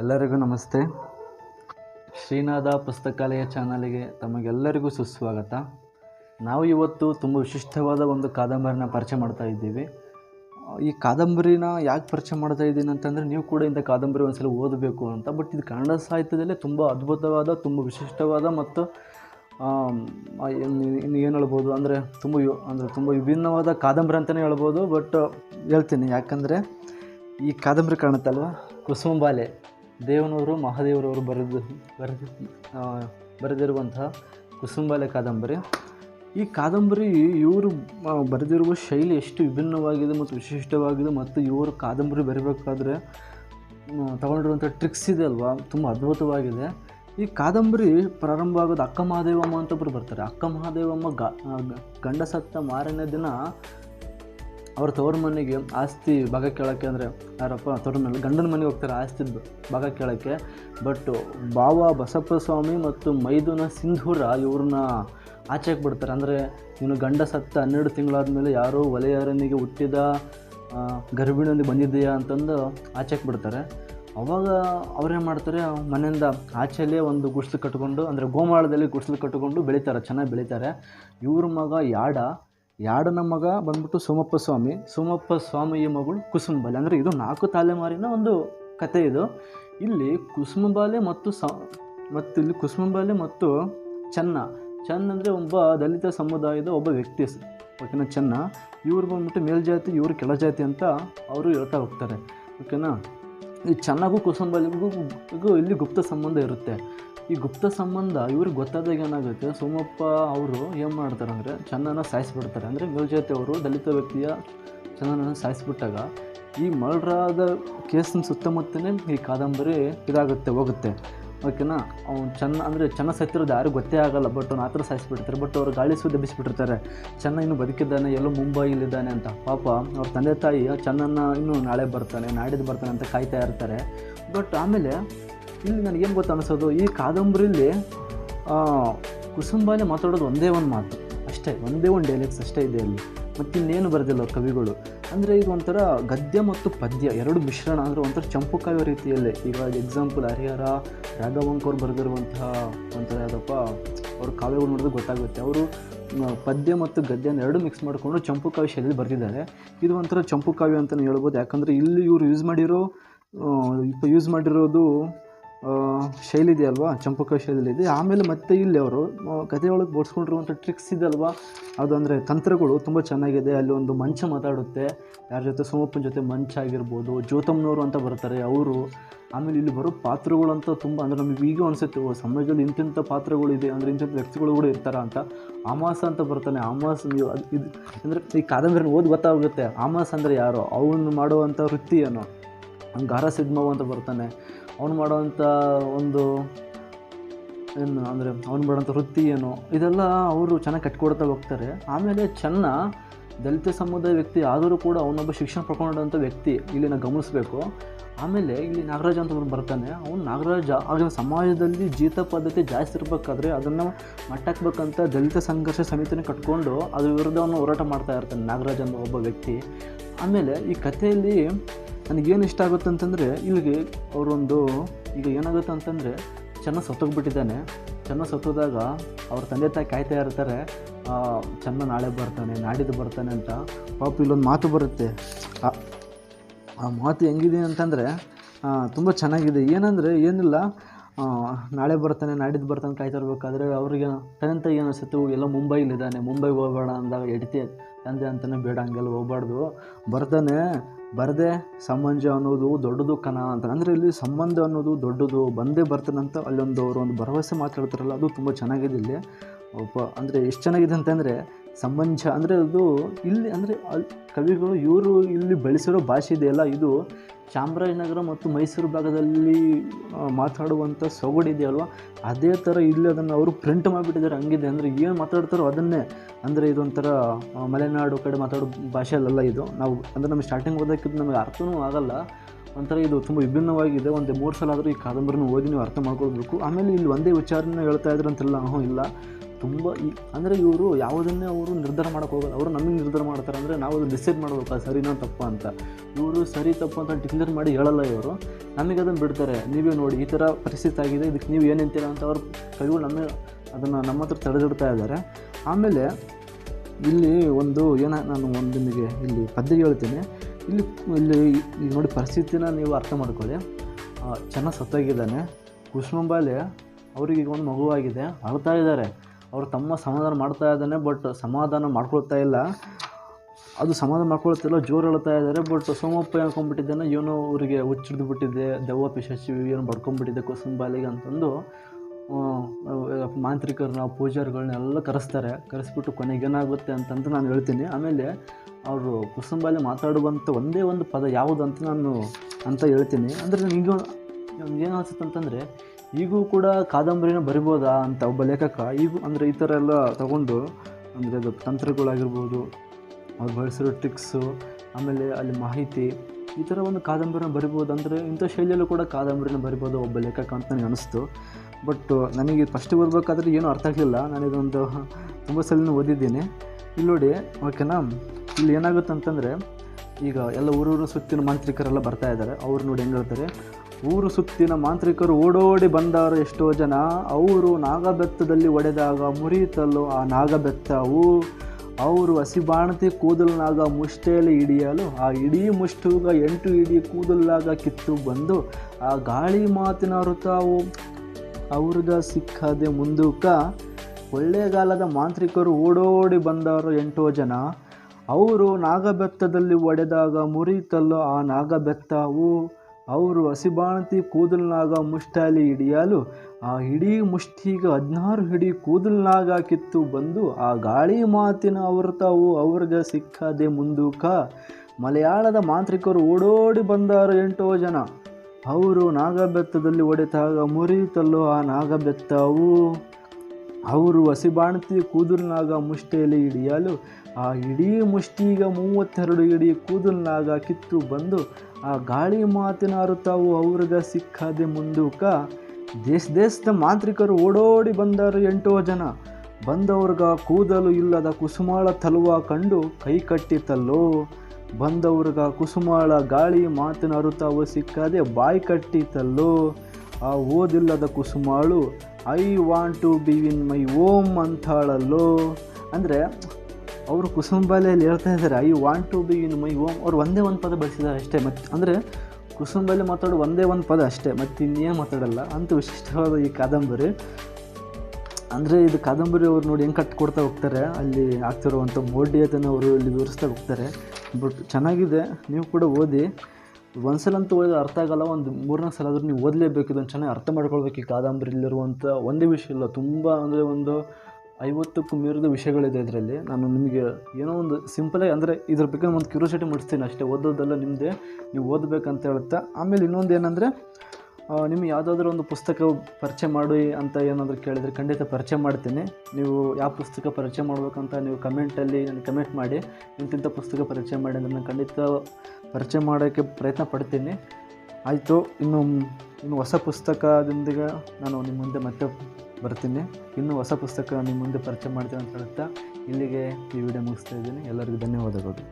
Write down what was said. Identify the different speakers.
Speaker 1: ಎಲ್ಲರಿಗೂ ನಮಸ್ತೆ. ಶ್ರೀನಾಥ ಪುಸ್ತಕಾಲಯ ಚಾನಲಿಗೆ ತಮಗೆಲ್ಲರಿಗೂ ಸುಸ್ವಾಗತ. ನಾವು ಇವತ್ತು ತುಂಬ ವಿಶಿಷ್ಟವಾದ ಒಂದು ಕಾದಂಬರಿನ ಪರಿಚಯ ಮಾಡ್ತಾ ಇದ್ದೀವಿ. ಈ ಕಾದಂಬರಿನ ಯಾಕೆ ಪರಿಚಯ ಮಾಡ್ತಾ ಇದ್ದೀನಿ ಅಂತಂದರೆ ನೀವು ಕೂಡ ಇಂಥ ಕಾದಂಬರಿ ಒಂದ್ಸಲ ಓದಬೇಕು ಅಂತ. ಬಟ್ ಇದು ಕನ್ನಡ ಸಾಹಿತ್ಯದಲ್ಲೇ ತುಂಬ ಅದ್ಭುತವಾದ, ತುಂಬ ವಿಶಿಷ್ಟವಾದ ಮತ್ತು ಏನು ಹೇಳ್ಬೋದು ಅಂದರೆ ತುಂಬ ಯು, ಅಂದರೆ ತುಂಬ ವಿಭಿನ್ನವಾದ ಕಾದಂಬರಿ ಅಂತಲೇ ಹೇಳ್ಬೋದು. ಬಟ್ ಹೇಳ್ತೀನಿ ಯಾಕಂದರೆ ಈ ಕಾದಂಬರಿ ಕಾಣುತ್ತಲ್ವ? ಕುಸುಂಬಾಲೆ. ದೇವನವರು, ಮಹಾದೇವರವರು ಬರೆದು ಬರೆದು ಬರೆದಿರುವಂತಹ ಕುಸುಂಬಾಲೆ ಕಾದಂಬರಿ. ಈ ಕಾದಂಬರಿ ಇವರು ಬರೆದಿರುವ ಶೈಲಿ ಎಷ್ಟು ವಿಭಿನ್ನವಾಗಿದೆ ಮತ್ತು ವಿಶಿಷ್ಟವಾಗಿದೆ ಮತ್ತು ಇವರು ಕಾದಂಬರಿ ಬರೀಬೇಕಾದ್ರೆ ತಗೊಂಡಿರುವಂಥ ಟ್ರಿಕ್ಸ್ ಇದೆ ಅಲ್ವಾ? ತುಂಬ ಅದ್ಭುತವಾಗಿದೆ. ಈ ಕಾದಂಬರಿ ಪ್ರಾರಂಭ ಆಗೋದು ಅಕ್ಕ ಮಹಾದೇವಮ್ಮ ಅಂತ ಒಬ್ಬರು ಬರ್ತಾರೆ. ಅಕ್ಕ ಮಹಾದೇವಮ್ಮ ಗಂಡ ಸತ್ತ ಮಾರನೇ ದಿನ ಅವ್ರ ತವ್ರ ಮನೆಗೆ ಆಸ್ತಿ ಭಾಗ ಕೇಳೋಕ್ಕೆ ಅಂದರೆ ಯಾರಪ್ಪ, ತವ್ರ ಮನೆ ಗಂಡನ ಮನೆಗೆ ಹೋಗ್ತಾರೆ ಆಸ್ತಿ ಭಾಗ ಕೇಳೋಕ್ಕೆ. ಬಟ್ ಬಾವ ಬಸಪ್ಪ ಸ್ವಾಮಿ ಮತ್ತು ಮೈದುನ ಸಿಂಧೂರ ಇವ್ರನ್ನ ಆಚೆಗೆ ಬಿಡ್ತಾರೆ. ಅಂದರೆ ನೀನು ಗಂಡ ಸತ್ತ ಹನ್ನೆರಡು ತಿಂಗಳಾದಮೇಲೆ ಯಾರೋ ಒಲೆಯಾರನಿಗೆ ಹುಟ್ಟಿದ ಗರ್ಭಿಣಿಯೊಂದು ಬಂದಿದೆಯಾ ಅಂತಂದು ಆಚೆಗೆ ಬಿಡ್ತಾರೆ. ಅವಾಗ ಅವ್ರೇನು ಮಾಡ್ತಾರೆ, ಮನೆಯಿಂದ ಆಚೆಯಲ್ಲೇ ಒಂದು ಗುಡ್ಸಲು ಕಟ್ಕೊಂಡು, ಅಂದರೆ ಗೋಮಾಳದಲ್ಲಿ ಗುಡ್ಸಲು ಕಟ್ಕೊಂಡು ಬೆಳೀತಾರೆ, ಚೆನ್ನಾಗಿ ಬೆಳೀತಾರೆ. ಇವ್ರ ಮಗ ಯಾಡ ಯಾಡನ ಮಗ ಬಂದ್ಬಿಟ್ಟು ಸೋಮಪ್ಪ ಸ್ವಾಮಿ, ಸೋಮಪ್ಪ ಸ್ವಾಮಿಯ ಮಗಳು ಕುಸುಂಬಾಲೆ. ಅಂದರೆ ಇದು ನಾಲ್ಕು ತಲೆಮಾರಿನ ಒಂದು ಕತೆ ಇದು. ಇಲ್ಲಿ ಕುಸುಮಬಾಲೆ ಮತ್ತು ಸ ಮತ್ತು ಇಲ್ಲಿ ಕುಸುಮಬಾಲೆ ಮತ್ತು ಚೆನ್ನ. ಚೆನ್ನ ಅಂದರೆ ಒಬ್ಬ ದಲಿತ ಸಮುದಾಯದ ಒಬ್ಬ ವ್ಯಕ್ತಿ ಓಕೆನಾ, ಚೆನ್ನ. ಇವ್ರು ಬಂದ್ಬಿಟ್ಟು ಮೇಲ್ಜಾತಿ, ಇವರು ಕೆಳಜಾತಿ ಅಂತ ಅವರು ಹೇಳ್ತಾ ಹೋಗ್ತಾರೆ. ಓಕೆನಾ. ಈ ಚೆನ್ನಾಗೂ ಕುಸುಂಬಾಲಿಗೂ ಇಲ್ಲಿ ಗುಪ್ತ ಸಂಬಂಧ ಇರುತ್ತೆ. ಈ ಗುಪ್ತ ಸಂಬಂಧ ಇವ್ರಿಗೆ ಗೊತ್ತಾದಾಗ ಏನಾಗುತ್ತೆ? ಸೋಮಪ್ಪ ಅವರು ಏನು ಮಾಡ್ತಾರೆ ಅಂದರೆ ಚಂದನ ಸಾಯಿಸ್ಬಿಡ್ತಾರೆ. ಅಂದರೆ ಮೇಲ್ಜಾತಿ ಅವರು ದಲಿತ ವ್ಯಕ್ತಿಯ ಚಂದನನ್ನು ಸಾಯಿಸ್ಬಿಟ್ಟಾಗ ಈ ಮರ್ಡ್ರಾದ ಕೇಸಿನ ಸುತ್ತಮುತ್ತಲೇ ಈ ಕಾದಂಬರಿ ಇದಾಗುತ್ತೆ, ಹೋಗುತ್ತೆ. ಓಕೆನಾ? ಅವ್ನು ಚೆನ್ನ ಅಂದರೆ ಚೆನ್ನ ಸತ್ತಿರೋದು ಯಾರಿಗೂ ಗೊತ್ತೇ ಆಗಲ್ಲ, ಬಟ್ ಅವ್ನು ಆ ಥರ ಸಾಯಿಸ್ಬಿಡ್ತಾರೆ. ಬಟ್ ಅವ್ರು ಗಾಳಿ ಸುದ್ದಿ ಬಿಸಿಬಿಟ್ಟಿರ್ತಾರೆ ಚೆನ್ನ ಇನ್ನು ಬದುಕಿದ್ದಾನೆ, ಎಲ್ಲೋ ಮುಂಬೈಲಿದ್ದಾನೆ ಅಂತ. ಪಾಪ ಅವ್ರ ತಂದೆ ತಾಯಿ ಚೆನ್ನನ್ನ ಇನ್ನೂ ನಾಳೆ ಬರ್ತಾನೆ, ನಾಡಿದ್ದು ಬರ್ತಾನೆ ಅಂತ ಕಾಯ್ತಾ ಇರ್ತಾರೆ. ಬಟ್ ಆಮೇಲೆ ಇಲ್ಲಿ ನನಗೇನು ಗೊತ್ತು ಅನಿಸೋದು? ಈ ಕಾದಂಬರಿಲಿ ಕುಸುಂಬಾನೆ ಮಾತಾಡೋದು ಒಂದೇ ಒಂದು ಮಾತು. ಅಷ್ಟೇ, ಒಂದೇ ಒಂದು ಡೈಲೆಕ್ಟ್ಸ್ ಅಷ್ಟೇ ಇದೆ ಅಲ್ಲಿ. ಮತ್ತು ಇನ್ನೇನು ಬರೆದಿಲ್ಲ ಕವಿಗಳು. ಅಂದರೆ ಇದು ಒಂಥರ ಗದ್ಯ ಮತ್ತು ಪದ್ಯ, ಎರಡು ಮಿಶ್ರಣ. ಅಂದರೆ ಒಂಥರ ಚಂಪು ಕಾವ್ಯ ರೀತಿಯಲ್ಲೇ. ಈಗ ಎಕ್ಸಾಂಪಲ್ ಹರಿಹರ, ರಾಘವಂಕ್ ಅವ್ರು ಬರೆದಿರುವಂತಹ ಒಂಥರ ಯಾವುದಪ್ಪ, ಅವ್ರ ಕಾವ್ಯಗಳು ನೋಡಿದ್ರೆ ಗೊತ್ತಾಗುತ್ತೆ. ಅವರು ಪದ್ಯ ಮತ್ತು ಗದ್ಯ ಎರಡು ಮಿಕ್ಸ್ ಮಾಡಿಕೊಂಡು ಚಂಪು ಕಾವ್ಯ ಶೈಲಿಯಲ್ಲಿ ಬರೆದಿದ್ದಾರೆ. ಇದು ಒಂಥರ ಚಂಪು ಕಾವ್ಯ ಅಂತಲೇ ಹೇಳ್ಬೋದು. ಯಾಕಂದರೆ ಇಲ್ಲಿ ಇವರು ಯೂಸ್ ಮಾಡಿರೋ ಯೂಸ್ ಮಾಡಿರೋದು ಶೈಲಿ ಇದೆ ಅಲ್ವಾ ಚಂಪಕ ಶೈಲಿ ಇದೆ. ಆಮೇಲೆ ಮತ್ತೆ ಇಲ್ಲಿ ಅವರು ಕಥೆಯೊಳಗೆ ಬೋಡ್ಸ್ಕೊಂಡಿರುವಂಥ ಟ್ರಿಕ್ಸ್ ಇದೆ ಅಲ್ವಾ ಅದು ಅಂದರೆ ತಂತ್ರಗಳು ತುಂಬ ಚೆನ್ನಾಗಿದೆ. ಅಲ್ಲಿ ಒಂದು ಮಂಚ ಮಾತಾಡುತ್ತೆ. ಯಾರ ಜೊತೆ? ಸೋಮಪ್ಪನ ಜೊತೆ ಮಂಚ ಆಗಿರ್ಬೋದು, ಜ್ಯೋತಮ್ನವರು ಅಂತ ಬರ್ತಾರೆ ಅವರು. ಆಮೇಲೆ ಇಲ್ಲಿ ಬರೋ ಪಾತ್ರಗಳಂತ ತುಂಬ, ಅಂದರೆ ನಮಗೆ ಈಗ ಅನಿಸುತ್ತೆ, ಓ, ಸಮಾಜದಲ್ಲಿ ಇಂತಿಂಥ ಪಾತ್ರಗಳು ಇದೆ ಅಂದರೆ ಇಂತಿಂಥ ವ್ಯಕ್ತಿಗಳು ಕೂಡ ಇರ್ತಾರ ಅಂತ. ಆಮಾಸ ಅಂತ ಬರ್ತಾನೆ. ಆಮಾಸ ಇದು, ಅಂದರೆ ಈ ಕಾದಂಬರಿನ ಓದಿ ಗೊತ್ತಾಗುತ್ತೆ. ಆಮಾಸ ಅಂದರೆ ಯಾರು? ಅವನು ಮಾಡುವಂಥ ವೃತ್ತಿ ಏನು ಗಾರ ಸಿದ್ಮವ್ ಅಂತ ಬರ್ತಾನೆ. ಅವ್ನು ಮಾಡೋವಂಥ ಒಂದು ಏನು ಅಂದರೆ ಅವ್ನು ಮಾಡೋಂಥ ವೃತ್ತಿ ಏನು, ಇದೆಲ್ಲ ಅವರು ಚೆನ್ನಾಗಿ ಕಟ್ಕೊಡ್ತಾ ಹೋಗ್ತಾರೆ. ಆಮೇಲೆ ಚೆನ್ನ ದಲಿತ ಸಮುದಾಯ ವ್ಯಕ್ತಿ ಆದರೂ ಕೂಡ ಅವನೊಬ್ಬ ಶಿಕ್ಷಣ ಪಡ್ಕೊಂಡಂಥ ವ್ಯಕ್ತಿ ಇಲ್ಲಿ ನಾವು ಗಮನಿಸಬೇಕು. ಆಮೇಲೆ ಇಲ್ಲಿ ನಾಗರಾಜ ಅಂತ ಒಬ್ಬನು ಬರ್ತಾನೆ. ಅವನು ನಾಗರಾಜ ಆಗಿನ ಸಮಾಜದಲ್ಲಿ ಜೀತ ಪದ್ಧತಿ ಜಾಸ್ತಿ ಇರಬೇಕಾದ್ರೆ ಅದನ್ನು ಮಟ್ಟಾಕ್ಬೇಕಂತ ದಲಿತ ಸಂಘರ್ಷ ಸಮಿತಿನ ಕಟ್ಕೊಂಡು ಅದ್ರ ವಿರುದ್ಧ ಹೋರಾಟ ಮಾಡ್ತಾ ಇರ್ತಾನೆ ನಾಗರಾಜ ಅನ್ನೋ ಒಬ್ಬ ವ್ಯಕ್ತಿ. ಆಮೇಲೆ ಈ ಕಥೆಯಲ್ಲಿ ನನಗೇನು ಇಷ್ಟ ಆಗುತ್ತೆ ಅಂತಂದರೆ ಇಲ್ಲಿಗೆ ಅವರೊಂದು ಈಗ ಏನಾಗುತ್ತೆ ಅಂತಂದರೆ ಚೆನ್ನ ಸತ್ತೋಗ್ಬಿಟ್ಟಿದ್ದಾನೆ. ಚೆನ್ನ ಸತ್ತೋದಾಗ ಅವ್ರ ತಂದೆ ತಾಯಿ ಕಾಯ್ತಾ ಇರ್ತಾರೆ ಚೆನ್ನ ನಾಳೆ ಬರ್ತಾನೆ, ನಾಡಿದ್ದು ಬರ್ತಾನೆ ಅಂತ. ಪಾಪ ಇಲ್ಲೊಂದು ಮಾತು ಬರುತ್ತೆ. ಆ- ಮಾತು ಹೆಂಗಿದೆ ಅಂತಂದರೆ ತುಂಬ ಚೆನ್ನಾಗಿದೆ. ಏನಂದರೆ, ಏನಿಲ್ಲ ನಾಳೆ ಬರ್ತಾನೆ, ನಾಡಿದ್ದು ಬರ್ತಾನೆ ಕಾಯ್ತಾ ಇರ್ಬೇಕಾದ್ರೆ ಅವ್ರಿಗೆ ತಂದೆ ತಾಯಿ ಏನು ಅನಿಸುತ್ತೆ ಎಲ್ಲ ಮುಂಬೈಲಿದ್ದಾನೆ ಮುಂಬೈಗೆ ಹೋಗಬೇಡ ಅಂದಾಗ ಎಡ್ತಿ ತಂದೆ ಅಂತಲೇ ಬೇಡ, ಹಂಗೆಲ್ಲ ಹೋಗ್ಬಾರ್ದು. ಬರ್ತಾನೆ ಬರದೆ ಸಂಬಂಧ ಅನ್ನೋದು ದೊಡ್ಡದು ಕನ ಅಂತ. ಅಂದರೆ ಇಲ್ಲಿ ಸಂಬಂಧ ಅನ್ನೋದು ದೊಡ್ಡದು, ಬಂದೇ ಬರ್ತಾನಂತ ಅಲ್ಲೊಂದು ಅವರು ಒಂದು ಭರವಸೆ ಮಾತಾಡ್ತಾರಲ್ಲ, ಅದು ತುಂಬ ಚೆನ್ನಾಗಿದೆ ಇಲ್ಲಿ. ಒಬ್ಬ, ಅಂದರೆ ಎಷ್ಟು ಚೆನ್ನಾಗಿದೆ ಅಂತಂದರೆ ಸಂಬಂಧ, ಅಂದರೆ ಅದು ಇಲ್ಲಿ, ಅಂದರೆ ಕವಿಗಳು ಇವರು ಇಲ್ಲಿ ಬೆಳೆಸಿರೋ ಭಾಷೆ ಇದೆಯಲ್ಲ, ಇದು ಚಾಮರಾಜನಗರ ಮತ್ತು ಮೈಸೂರು ಭಾಗದಲ್ಲಿ ಮಾತಾಡುವಂಥ ಸೊಗಡಿದೆಯಲ್ವ ಅದೇ ಥರ ಇಲ್ಲಿ ಅದನ್ನು ಅವರು ಪ್ರಿಂಟ್ ಮಾಡಿಬಿಟ್ಟಿದ್ದಾರೆ, ಹಂಗಿದೆ. ಅಂದರೆ ಏನು ಮಾತಾಡ್ತಾರೋ ಅದನ್ನೇ, ಅಂದರೆ ಇದೊಂಥರ ಮಲೆನಾಡು ಕಡೆ ಮಾತಾಡೋ ಭಾಷೆಯಲ್ಲೆಲ್ಲ ಇದು. ನಾವು, ಅಂದರೆ ನಮಗೆ ಸ್ಟಾರ್ಟಿಂಗ್ ಓದೋಕ್ಕಿದ್ದು ನಮಗೆ ಅರ್ಥವೂ ಆಗಲ್ಲ. ಒಂಥರ ಇದು ತುಂಬ ವಿಭಿನ್ನವಾಗಿದೆ. ಒಂದು ಮೂರು ಸಲ ಆದರೂ ಈ ಕಾದಂಬರಿನ ಓದಿ ನೀವು ಅರ್ಥ ಮಾಡ್ಕೊಳ್ಬೇಕು. ಆಮೇಲೆ ಇಲ್ಲಿ ಒಂದೇ ವಿಚಾರನ ಹೇಳ್ತಾ ಇದ್ರಂತೆಲ್ಲ ಹ್ಞೂ ಇಲ್ಲ. ತುಂಬ ಈ ಅಂದರೆ ಇವರು ಯಾವುದನ್ನೇ ಅವರು ನಿರ್ಧಾರ ಮಾಡೋಕೆ ಹೋಗಲ್ಲ. ಅವರು ನಮಗೆ ನಿರ್ಧಾರ ಮಾಡ್ತಾರೆ ಅಂದರೆ ನಾವು ಅದು ಡಿಸೈಡ್ ಮಾಡಬೇಕು ಸರಿನಾ ತಪ್ಪ ಅಂತ. ಇವರು ಸರಿ ತಪ್ಪು ಅಂತ ಡಿಕ್ಲೇರ್ ಮಾಡಿ ಹೇಳಲ್ಲ ಇವರು. ನಮಗೆ ಅದನ್ನು ಬಿಡ್ತಾರೆ. ನೀವೇ ನೋಡಿ, ಈ ಥರ ಪರಿಸ್ಥಿತಿ ಆಗಿದೆ, ಇದಕ್ಕೆ ನೀವು ಏನು ಅಂತೀರ ಅಂತ ಅವ್ರ ಕೈಗಳು ನಮ್ಮ ಅದನ್ನು ನಮ್ಮ ಹತ್ರ ತಡೆದಿಡ್ತಾ ಇದ್ದಾರೆ. ಆಮೇಲೆ ಇಲ್ಲಿ ಒಂದು ಏನ ನಾನು ಒಂದು ನಿಮಗೆ ಇಲ್ಲಿ ಪದ್ಯ ಹೇಳ್ತೀನಿ. ಇಲ್ಲಿ ಇಲ್ಲಿ ನೋಡಿ ಪರಿಸ್ಥಿತಿನ ನೀವು ಅರ್ಥ ಮಾಡ್ಕೊಳ್ಳಿ. ಚೆನ್ನಾಗಿ ಚೆನ್ನ ಸತ್ತೋಗಿದ್ದಾನೆ. ಅವ್ರಿಗೆ ಅವರಿಗೆ ಒಂದು ಮಗುವಾಗಿದೆ. ಅಳ್ತಾ ಇದ್ದಾರೆ. ಅವರು ತಮ್ಮ ಸಮಾಧಾನ ಮಾಡ್ತಾ ಇದ್ದಾನೆ ಬಟ್ ಸಮಾಧಾನ ಮಾಡ್ಕೊಳ್ತಾ ಇಲ್ಲ. ಅದು ಸಮಾಧಾನ ಮಾಡ್ಕೊಳ್ತಿಲ್ಲ, ಜೋರು ಹೇಳ್ತಾ ಇದ್ದಾರೆ ಬಟ್ ಸೋಮಪ್ಪ ಹೇಳ್ಕೊಂಡ್ಬಿಟ್ಟಿದ್ದಾನೆ ಏನೋ ಅವರಿಗೆ ಹುಚ್ಚಿಡ್ದು ಬಿಟ್ಟಿದ್ದೆ, ದೆವ್ವ ಪಿಶಾಚಿ ಏನೋ ಬಡ್ಕೊಂಡ್ಬಿಟ್ಟಿದ್ದೆ ಕುಸುಂಬಾಲಿಗೆ ಅಂತಂದು ಮಾಂತ್ರಿಕರನ್ನ ಪೂಜಾರಿಗಳನ್ನ ಎಲ್ಲ ಕರೆಸ್ತಾರೆ. ಕರೆಸ್ಬಿಟ್ಟು ಕೊನೆಗೆ ಏನಾಗುತ್ತೆ ಅಂತಂದು ನಾನು ಹೇಳ್ತೀನಿ. ಆಮೇಲೆ ಅವರು ಕುಸುಂಬಾಲಿ ಮಾತಾಡುವಂಥ ಒಂದೇ ಒಂದು ಪದ ಯಾವುದು ಅಂತ ನಾನು, ಅಂತ ಹೇಳ್ತೀನಿ. ಅಂದರೆ ಈಗ ಏನು ಅನ್ಸುತ್ತೆ ಅಂತಂದರೆ ಈಗೂ ಕೂಡ ಕಾದಂಬರಿನ ಬರಿಬೋದಾ ಅಂತ ಒಬ್ಬ ಲೇಖಕ, ಈಗೂ ಅಂದರೆ ಈ ಥರ ಎಲ್ಲ ತಗೊಂಡು, ಅಂದರೆ ಅದು ತಂತ್ರಗಳಾಗಿರ್ಬೋದು, ಅವ್ರು ಬಳಸಿರೋ ಟ್ರಿಕ್ಸು ಆಮೇಲೆ ಅಲ್ಲಿ ಮಾಹಿತಿ, ಈ ಥರ ಒಂದು ಕಾದಂಬರಿನ ಬರಿಬೋದು ಅಂದರೆ ಇಂಥ ಶೈಲಿಯಲ್ಲೂ ಕೂಡ ಕಾದಂಬರಿನ ಬರಿಬೋದು ಒಬ್ಬ ಲೇಖಕ ಅಂತ ನನಗೆ ಅನಿಸ್ತು. ಬಟ್ ನನಗೆ ಫಸ್ಟಿಗೆ ಓದಬೇಕಾದ್ರೆ ಏನೂ ಅರ್ಥ ಆಗಲಿಲ್ಲ. ನಾನು ಇದೊಂದು ತುಂಬ ಸಲ ಓದಿದ್ದೀನಿ. ಇಲ್ಲಿ ನೋಡಿ ಓಕೆನಾ ಇಲ್ಲಿ ಏನಾಗುತ್ತೆ ಅಂತಂದರೆ, ಈಗ ಎಲ್ಲ ಊರೂರು ಸುತ್ತಿನ ಮಾಂತ್ರಿಕರೆಲ್ಲ ಬರ್ತಾ ಇದ್ದಾರೆ. ಅವ್ರು ನೋಡಿ ಹೆಂಗೆ ಹೇಳ್ತಾರೆ? ಊರು ಸುತ್ತಿನ ಮಾಂತ್ರಿಕರು ಓಡೋಡಿ ಬಂದವರು ಎಷ್ಟೋ ಜನ. ಅವರು ನಾಗಬೆತ್ತದಲ್ಲಿ ಒಡೆದಾಗ ಮುರಿಯಿತಲ್ಲೋ ಆ ನಾಗಬೆತ್ತವು. ಅವರು ಹಸಿಬಾಣತಿ ಕೂದಲನಾಗ ಮುಷ್ಟೆಯಲ್ಲಿ ಹಿಡಿಯಲು, ಆ ಇಡೀ ಮುಷ್ಟುಗ ಎಂಟು ಇಡೀ ಕೂದಲಾಗ ಕಿತ್ತು ಬಂದು, ಆ ಗಾಳಿ ಮಾತಿನ ಋತಾವು ಅವ್ರದ ಸಿಕ್ಕದೆ ಮುಂದೂಕ. ಒಳ್ಳೆಗಾಲದ ಮಾಂತ್ರಿಕರು ಓಡೋಡಿ ಬಂದವರು ಎಂಟೋ ಜನ. ಅವರು ನಾಗಬೆತ್ತದಲ್ಲಿ ಒಡೆದಾಗ ಮುರಿತಲ್ಲೋ ಆ ನಾಗಬೆತ್ತವು. ಅವರು ಹಸಿಬಾಣತಿ ಕೂದಲ್ನಾಗ ಮುಷ್ಟಾಲಿ ಹಿಡಿಯಲು, ಆ ಇಡೀ ಮುಷ್ಟಿಗೆ ಹದಿನಾರು ಹಿಡಿ ಕೂದಲ್ನಾಗ ಕಿತ್ತು ಬಂದು, ಆ ಗಾಳಿ ಮಾತಿನ ತಾವು ಅವ್ರಿಗೆ ಸಿಕ್ಕದೆ ಮುಂದೂಕ. ಮಲಯಾಳದ ಮಾಂತ್ರಿಕರು ಓಡೋಡಿ ಬಂದರು ಎಂಟೋ ಜನ. ಅವರು ನಾಗಬೆತ್ತದಲ್ಲಿ ಒಡೆತಾಗ ಮುರಿಯುತ್ತಲ್ಲೋ ಆ ನಾಗಬೆತ್ತವು? ಅವರು ಹಸಿಬಾಣತಿ ಕೂದಲ್ನಾಗ ಮುಷ್ಟಿಯಲ್ಲಿ ಹಿಡಿಯಲು, ಆ ಇಡೀ ಮುಷ್ಟಿಗ ಮೂವತ್ತೆರಡು ಇಡೀ ಕೂದಲ್ನಾಗ ಕಿತ್ತು ಬಂದು, ಆ ಗಾಳಿ ಮಾತಿನ ಅರುತಾವು ಅವ್ರಿಗೆ ಸಿಕ್ಕದೆ ಮುಂದೂಕ, ದೇಶ ದೇಶದ ಮಾಂತ್ರಿಕರು ಓಡೋಡಿ ಬಂದರು ಎಂಟೋ ಜನ. ಬಂದವ್ರಿಗೆ ಕೂದಲು ಇಲ್ಲದ ಕುಸುಮಾಳ ತಲುವ ಕಂಡು ಕೈ ಕಟ್ಟಿತಲ್ಲೋ ಬಂದವ್ರಿಗ ಕುಸುಮಾಳ ಗಾಳಿ ಮಾತಿನ ಅರುತಾವು ಸಿಕ್ಕದೆ ಬಾಯಿ ಕಟ್ಟಿತಲ್ಲೋ ಆ ಓದಿಲ್ಲದ ಕುಸುಮಾಳು I want to be in my home ಅಂತಾಳಲ್ಲೋ ಅಂದರೆ ಅವರು ಕುಸುಂಬಲೆಯಲ್ಲಿ ಹೇಳ್ತಾ ಇದ್ದಾರೆ I want to be in my home ಅವ್ರು ಒಂದೇ ಒಂದು ಪದ ಬಳಸಿದ್ದಾರೆ ಅಷ್ಟೇ ಮತ್ತು ಅಂದರೆ ಕುಸುಂಬಾಲಿ ಮಾತಾಡೋ ಒಂದೇ ಒಂದು ಪದ ಅಷ್ಟೇ ಮತ್ತು ಇನ್ನೇನು ಮಾತಾಡಲ್ಲ, ಅಂತ ವಿಶಿಷ್ಟವಾದ ಈ ಕಾದಂಬರಿ. ಅಂದರೆ ಇದು ಕಾದಂಬರಿ ಅವ್ರು ನೋಡಿ ಹೆಂಗೆ ಕಟ್ ಕೊಡ್ತಾ ಹೋಗ್ತಾರೆ, ಅಲ್ಲಿ ಆಗ್ತಿರುವಂಥ ಮೋಡಿಯತನ ಅವರು ಇಲ್ಲಿ ವಿವರಿಸ್ತಾ ಹೋಗ್ತಾರೆ. ಬಟ್ ಚೆನ್ನಾಗಿದೆ, ನೀವು ಕೂಡ ಓದಿ. ಒಂದ್ಸಲ ಅಂತೂ ಓದಿದ್ರೆ ಅರ್ಥ ಆಗಲ್ಲ, ಒಂದು ಮೂರನೇ ಸಲ ಆದರೂ ನೀವು ಓದಲೇಬೇಕು. ಇದನ್ನು ಚೆನ್ನಾಗಿ ಅರ್ಥ ಮಾಡ್ಕೊಳ್ಬೇಕು. ಈ ಕಾದಂಬರಿಲಿರುವಂಥ ಒಂದೇ ವಿಷಯ ಇಲ್ಲ, ತುಂಬ ಅಂದರೆ ಒಂದು ಐವತ್ತಕ್ಕೂ ಮೀರಿದ ವಿಷಯಗಳಿದೆ ಇದರಲ್ಲಿ. ನಾನು ನಿಮಗೆ ಏನೋ ಒಂದು ಸಿಂಪಲಾಗಿ ಅಂದರೆ ಇದ್ರ ಬಗ್ಗೆ ಒಂದು ಕ್ಯೂರಿಯಾಸಿಟಿ ಮುಡಿಸ್ತೀನಿ ಅಷ್ಟೇ. ಓದೋದೆಲ್ಲ ನಿಮ್ಮದೇ ನೀವು ಓದಬೇಕಂತ ಹೇಳುತ್ತೆ ಆಮೇಲೆ ಇನ್ನೊಂದು ಏನಂದರೆ ನಿಮಗೆ ಯಾವುದಾದ್ರೂ ಒಂದು ಪುಸ್ತಕ ಪರಿಚಯ ಮಾಡಿ ಅಂತ ಏನಾದರೂ ಕೇಳಿದರೆ ಖಂಡಿತ ಪರಿಚಯ ಮಾಡ್ತೀನಿ. ನೀವು ಯಾವ ಪುಸ್ತಕ ಪರಿಚಯ ಮಾಡಬೇಕಂತ ನೀವು ಕಮೆಂಟಲ್ಲಿ ನನಗೆ ಕಮೆಂಟ್ ಮಾಡಿ. ಇಂತಿಂಥ ಪುಸ್ತಕ ಪರಿಚಯ ಮಾಡಿ ಅಂದರೆ ನಾನು ಖಂಡಿತ ಪರಿಚಯ ಮಾಡೋಕ್ಕೆ ಪ್ರಯತ್ನ ಪಡ್ತೀನಿ. ಆಯಿತು, ಇನ್ನು ಇನ್ನು ಹೊಸ ಪುಸ್ತಕದೊಂದಿಗೆ ನಾನು ನಿಮ್ಮ ಮುಂದೆ ಮತ್ತೆ ಬರ್ತೀನಿ. ಇನ್ನೂ ಹೊಸ ಪುಸ್ತಕ ನಿಮ್ಮ ಮುಂದೆ ಪರಿಚಯ ಮಾಡ್ತೀನಿ ಅಂತ ಹೇಳ್ತಾ ಇಲ್ಲಿಗೆ ಈ ವಿಡಿಯೋ ಮುಗಿಸ್ತಾ ಇದ್ದೀನಿ. ಎಲ್ಲರಿಗೂ ಧನ್ಯವಾದಗಳು.